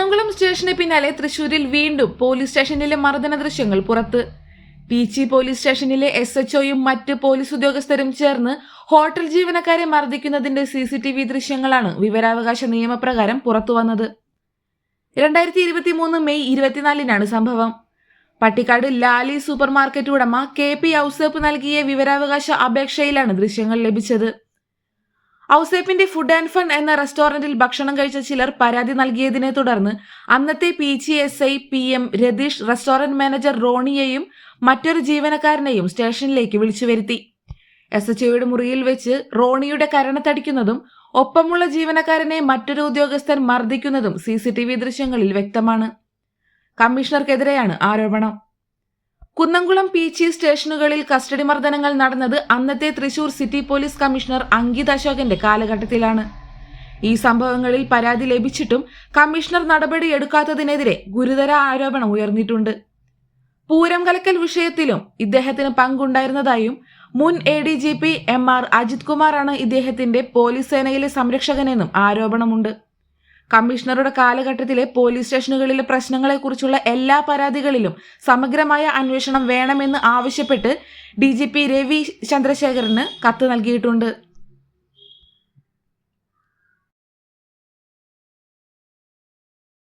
കുന്നംകുളം സ്റ്റേഷന് പിന്നാലെ തൃശൂരിൽ വീണ്ടും പോലീസ് സ്റ്റേഷനിലെ മർദ്ദന ദൃശ്യങ്ങൾ പുറത്ത്. പീച്ചി പോലീസ് സ്റ്റേഷനിലെ എസ് എച്ച്ഒയും മറ്റ് പോലീസ് ഉദ്യോഗസ്ഥരും ചേർന്ന് ഹോട്ടൽ ജീവനക്കാരെ മർദ്ദിക്കുന്നതിന്റെ സി സി ടി വി ദൃശ്യങ്ങളാണ് വിവരാവകാശ നിയമപ്രകാരം പുറത്തുവന്നത് രണ്ടായിരത്തി ഇരുപത്തി മൂന്ന് മെയ് ഇരുപത്തിനാലിനാണ് സംഭവം. പട്ടിക്കാട് ലാലി സൂപ്പർ മാർക്കറ്റ് ഉടമ കെ പി ഔസേപ്പ് നൽകിയ വിവരാവകാശ അപേക്ഷയിലാണ് ദൃശ്യങ്ങൾ ലഭിച്ചത്. ഔസേപ്പിന്റെ ഫുഡ് ആൻഡ് ഫൺ എന്ന റെസ്റ്റോറന്റിൽ ഭക്ഷണം കഴിച്ച ചിലർ പരാതി നൽകിയതിനെ തുടർന്ന് അന്നത്തെ P G S I P M Ratheesh restaurant manager റോണിയെയും മറ്റൊരു ജീവനക്കാരനെയും സ്റ്റേഷനിലേക്ക് വിളിച്ചു വരുത്തി. എസ് എച്ച് ഒയുടെ മുറിയിൽ വെച്ച് റോണിയുടെ കരണത്തടിക്കുന്നതും ഒപ്പമുള്ള ജീവനക്കാരനെ മറ്റൊരു ഉദ്യോഗസ്ഥൻ മർദ്ദിക്കുന്നതും സി സി ടി വി ദൃശ്യങ്ങളിൽ വ്യക്തമാണ്. കമ്മീഷണർക്കെതിരെയാണ് ആരോപണം. കുന്നംകുളം പി ജി സ്റ്റേഷനുകളിൽ കസ്റ്റഡി മർദ്ദനങ്ങൾ നടന്നത് അന്നത്തെ Thrissur city police commissioner Ankit അശോകന്റെ കാലഘട്ടത്തിലാണ്. ഈ സംഭവങ്ങളിൽ പരാതി ലഭിച്ചിട്ടും കമ്മീഷണർ നടപടി എടുക്കാത്തതിനെതിരെ ഗുരുതര ആരോപണം ഉയർന്നിട്ടുണ്ട്. പൂരം കലക്കൽ വിഷയത്തിലും ഇദ്ദേഹത്തിന് പങ്കുണ്ടായിരുന്നതായും മുൻ A D G P M R Ajith കുമാറാണ് ഇദ്ദേഹത്തിന്റെ പോലീസ് സേനയിലെ സംരക്ഷകനെന്നും ആരോപണമുണ്ട്. കമ്മീഷണറുടെ കാലഘട്ടത്തിലെ പോലീസ് സ്റ്റേഷനുകളിലെ പ്രശ്നങ്ങളെക്കുറിച്ചുള്ള എല്ലാ പരാതികളിലും സമഗ്രമായ അന്വേഷണം വേണമെന്ന് ആവശ്യപ്പെട്ട് ഡി രവി ചന്ദ്രശേഖരന് കത്ത് നൽകിയിട്ടുണ്ട്.